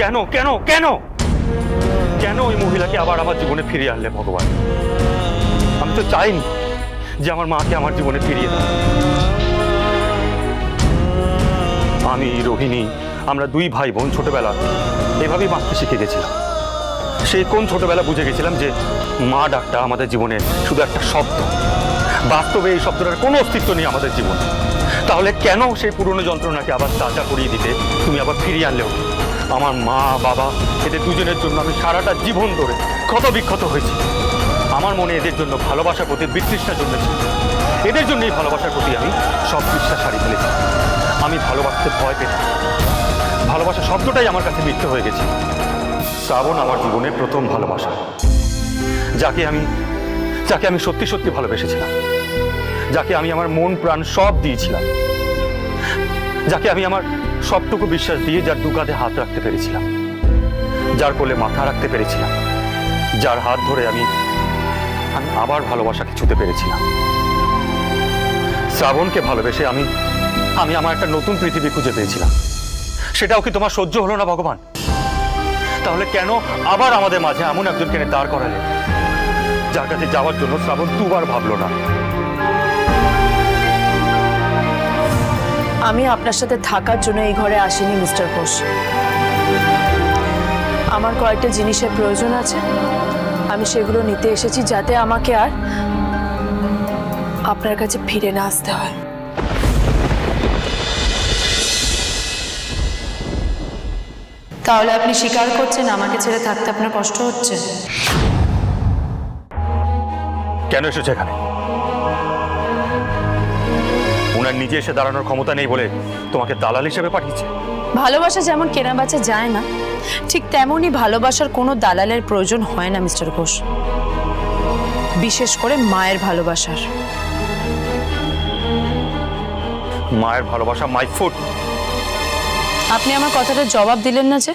কেন কেন কেন? কেন ওই মহিলাকে আবার আমার জীবনে ফিরিয়ে আনলে ভগবান? আমি তো চাইনি যে আমার মাকে আমার জীবনে ফিরিয়ে দাও আমি রোহিণী, আমরা দুই ভাই বোন ছোটবেলা এভাবেই বাঁচতে শিখে গেছিলাম। সেই কোন ছোটবেলা বুঝে গেছিলাম যে মা ডাকটা আমাদের জীবনে শুধু একটা শব্দ। বাস্তবে এই শব্দটার কোনো অস্তিত্ব নেই আমাদের জীবনে। তাহলে কেন সেই পুরনো যন্ত্রণাকে আবার তাজা করিয়ে দিতে তুমি আবার ফিরিয়ে আনলেও আমার মা, বাবা, এদের দুজনের জন্য আমি সারাটা জীবন ধরে ক্ষত বিক্ষত হয়েছি। আমার মনে এদের জন্য ভালোবাসার প্রতি বিতৃষ্ণা জন্মেছে। এদের জন্যই ভালোবাসার প্রতি আমি সব বিশ্বাস হারিয়ে ফেলেছি। আমি ভালোবাসতে ভয় পেতাম। ভালোবাসা শব্দটাই আমার কাছে মিথ্যে হয়ে গেছে। শ্রাবণ আমার জীবনের প্রথম ভালোবাসা। যাকে আমি যাকে আমি সত্যি সত্যি ভালোবেসেছিলাম। যাকে আমি আমার মন, প্রাণ সব দিয়েছিলাম। যাকে আমি আমার সবটুকু বিশ্বাস দিয়ে যার দু কাঁধে হাত রাখতে পেরেছিলাম, যার কোলে মাথা রাখতে পেরেছিলাম, যার হাত ধরে আমি আমি আবার ভালোবাসাকে ছুতে পেরেছিলাম। শ্রাবণকে ভালোবেসে আমি আমি আমার একটা নতুন পৃথিবী খুঁজে পেয়েছিলাম। সেটাও কি তোমার সহ্য হলো না, ভগবান? তাহলে কেন আবার আমাদের মাঝে এমন একজনকে দাঁড় করালে? যার কাছে যাওয়ার জন্য শ্রাবণ দুবার ভাবলো না। আমি আপনার সাথে থাকার জন্য এই ঘরে আসিনি, মিস্টার ঘোষ। আমার কয়েকটা জিনিসের প্রয়োজন আছে। আমি সেগুলো নিতে এসেছি যাতে আমাকে আর আপনার কাছে ফিরে না আসতে হয়। তাহলে আপনি স্বীকার করছেন আমাকে ছেড়ে থাকতে আপনার কষ্ট হচ্ছে? কেন এসেছে এখানে? ওনার নিজে এসে দাঁড়ানোর ক্ষমতা নেই বলে তোমাকে দালাল হিসেবে পাঠিয়েছে। ভালোবাসা যেমন কেনা বেচা যায় না ঠিক তেমনই ভালোবাসার কোনো দালালের প্রয়োজন হয় না মিস্টার ঘোষ। বিশেষ করে মায়ের ভালোবাসার। মায়ের ভালোবাসা মাই ফুট আপনি আমার কথাটা জবাব দিলেন না যে?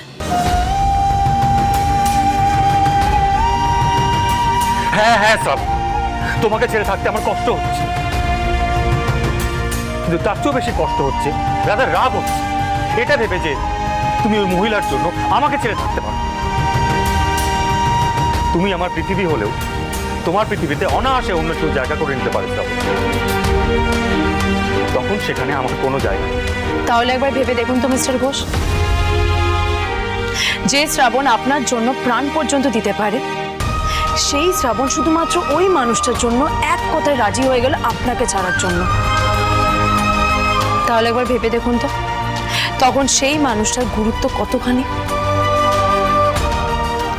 হ্যাঁ হ্যাঁ সব তোমাকে ছেড়ে থাকতে আমার কষ্ট হচ্ছে। কিন্তু তার চেয়েও বেশি কষ্ট হচ্ছে। রাধা রাগ হচ্ছে। এটা ভেবে যে তুমি ওই মহিলার জন্য আমাকে ছেড়ে থাকতে পারো। তুমি আমার পৃথিবী হলেও তোমার পৃথিবীতে অনায়াসে অন্য কেউ জায়গা করে নিতে পারে তখন সেখানে আমার কোনো জায়গা নেই। তাহলে একবার ভেবে দেখুন তো, মিস্টার ঘোষ। যে শ্রাবণ আপনার জন্য প্রাণ পর্যন্ত দিতে পারে, সেই শ্রাবণ শুধুমাত্র ওই মানুষটার জন্য এক কথায় রাজি হয়ে গেল আপনাকে ছাড়ার জন্য। তাহলে একবার ভেবে দেখুন তো। তখন সেই মানুষটার গুরুত্ব কতখানি?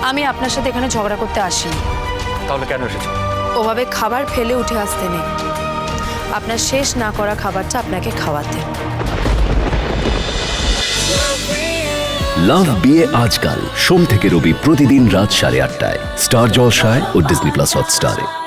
আমি আপনার সাথে এখানে ঝগড়া করতে আসিনি। তাহলে কেন এসেছ? ওভাবে খাবার ফেলে উঠে আসতে নেই। আপনার শেষ না করা খাবারটা আপনাকে খাওয়াতে। লাভ বিয়ে আজকাল। সোম থেকে রবি প্রতিদিন রাত সাড়ে আটটায়। স্টার জলসায় ও ডিজনি প্লাস হটস্টারে।